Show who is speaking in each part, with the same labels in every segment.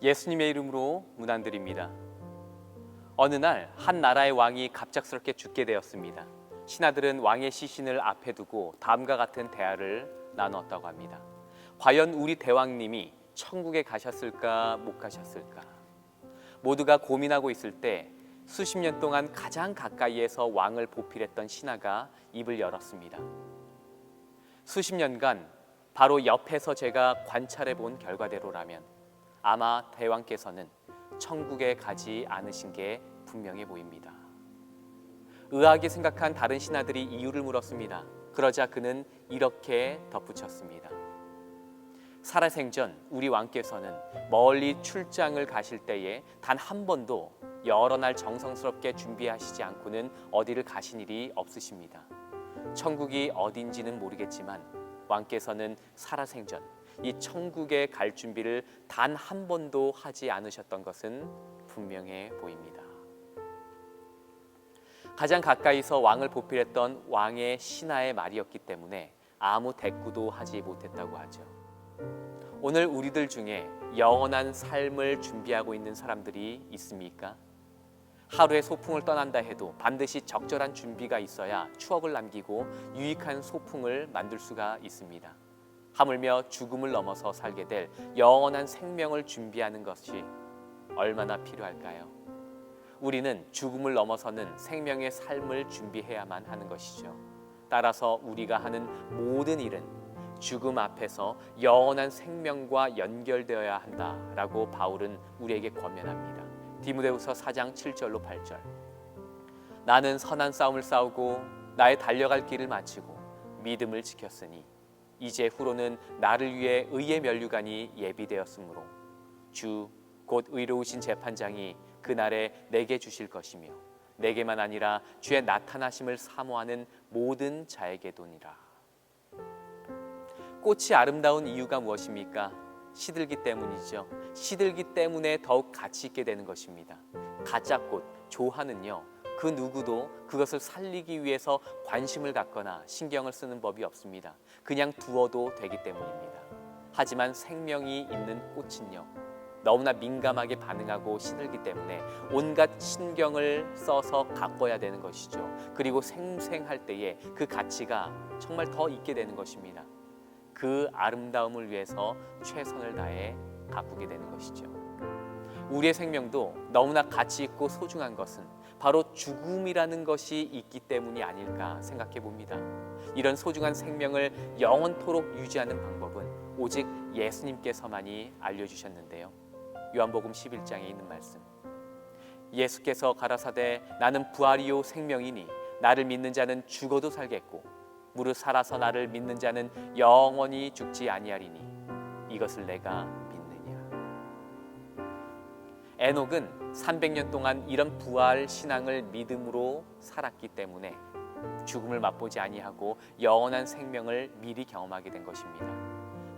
Speaker 1: 예수님의 이름으로 문안드립니다. 어느 날 한 나라의 왕이 갑작스럽게 죽게 되었습니다. 신하들은 왕의 시신을 앞에 두고 다음과 같은 대화를 나눴다고 합니다. 과연 우리 대왕님이 천국에 가셨을까 못 가셨을까? 모두가 고민하고 있을 때 수십 년 동안 가장 가까이에서 왕을 보필했던 신하가 입을 열었습니다. 수십 년간 바로 옆에서 제가 관찰해 본 결과대로라면 아마 대왕께서는 천국에 가지 않으신 게 분명해 보입니다. 의아하게 생각한 다른 신하들이 이유를 물었습니다. 그러자 그는 이렇게 덧붙였습니다. 살아생전 우리 왕께서는 멀리 출장을 가실 때에 단 한 번도 여러 날 정성스럽게 준비하시지 않고는 어디를 가신 일이 없으십니다. 천국이 어딘지는 모르겠지만 왕께서는 살아생전 이 천국에 갈 준비를 단 한 번도 하지 않으셨던 것은 분명해 보입니다. 가장 가까이서 왕을 보필했던 왕의 신하의 말이었기 때문에 아무 대꾸도 하지 못했다고 하죠. 오늘 우리들 중에 영원한 삶을 준비하고 있는 사람들이 있습니까? 하루의 소풍을 떠난다 해도 반드시 적절한 준비가 있어야 추억을 남기고 유익한 소풍을 만들 수가 있습니다. 하물며 죽음을 넘어서 살게 될 영원한 생명을 준비하는 것이 얼마나 필요할까요? 우리는 죽음을 넘어서는 생명의 삶을 준비해야만 하는 것이죠. 따라서 우리가 하는 모든 일은 죽음 앞에서 영원한 생명과 연결되어야 한다라고 바울은 우리에게 권면합니다. 디모데후서 4장 7절로 8절. 나는 선한 싸움을 싸우고 나의 달려갈 길을 마치고 믿음을 지켰으니 이제 후로는 나를 위해 의의 면류관이 예비되었으므로 주 곧 의로우신 재판장이 그 날에 내게 주실 것이며 내게만 아니라 주의 나타나심을 사모하는 모든 자에게도니라. 꽃이 아름다운 이유가 무엇입니까? 시들기 때문이죠. 시들기 때문에 더욱 가치 있게 되는 것입니다. 가짜 꽃, 조화는요. 그 누구도 그것을 살리기 위해서 관심을 갖거나 신경을 쓰는 법이 없습니다. 그냥 두어도 되기 때문입니다. 하지만 생명이 있는 꽃은요. 너무나 민감하게 반응하고 시들기 때문에 온갖 신경을 써서 가꿔야 되는 것이죠. 그리고 생생할 때에 그 가치가 정말 더 있게 되는 것입니다. 그 아름다움을 위해서 최선을 다해 가꾸게 되는 것이죠. 우리의 생명도 너무나 가치 있고 소중한 것은 바로 죽음이라는 것이 있기 때문이 아닐까 생각해 봅니다. 이런 소중한 생명을 영원토록 유지하는 방법은 오직 예수님께서만이 알려주셨는데요. 요한복음 11장에 있는 말씀. 예수께서 가라사대 나는 부활이요 생명이니 나를 믿는 자는 죽어도 살겠고 무릇 살아서 나를 믿는 자는 영원히 죽지 아니하리니 이것을 내가. 에녹은 300년 동안 이런 부활 신앙을 믿음으로 살았기 때문에 죽음을 맛보지 아니하고 영원한 생명을 미리 경험하게 된 것입니다.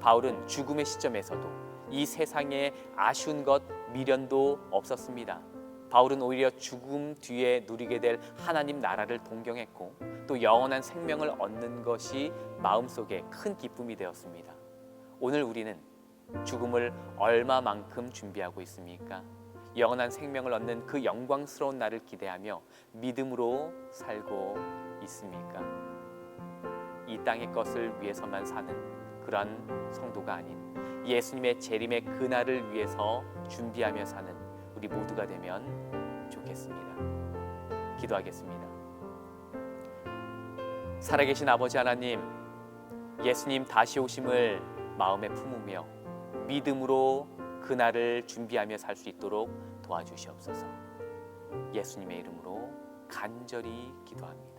Speaker 1: 바울은 죽음의 시점에서도 이 세상에 아쉬운 것 미련도 없었습니다. 바울은 오히려 죽음 뒤에 누리게 될 하나님 나라를 동경했고 또 영원한 생명을 얻는 것이 마음속에 큰 기쁨이 되었습니다. 오늘 우리는 죽음을 얼마만큼 준비하고 있습니까? 영원한 생명을 얻는 그 영광스러운 날을 기대하며 믿음으로 살고 있습니까? 이 땅의 것을 위해서만 사는 그러한 성도가 아닌 예수님의 재림의 그날을 위해서 준비하며 사는 우리 모두가 되면 좋겠습니다. 기도하겠습니다. 살아계신 아버지 하나님, 예수님 다시 오심을 마음에 품으며 믿음으로 그날을 준비하며 살 수 있도록 도와주시옵소서. 예수님의 이름으로 간절히 기도합니다.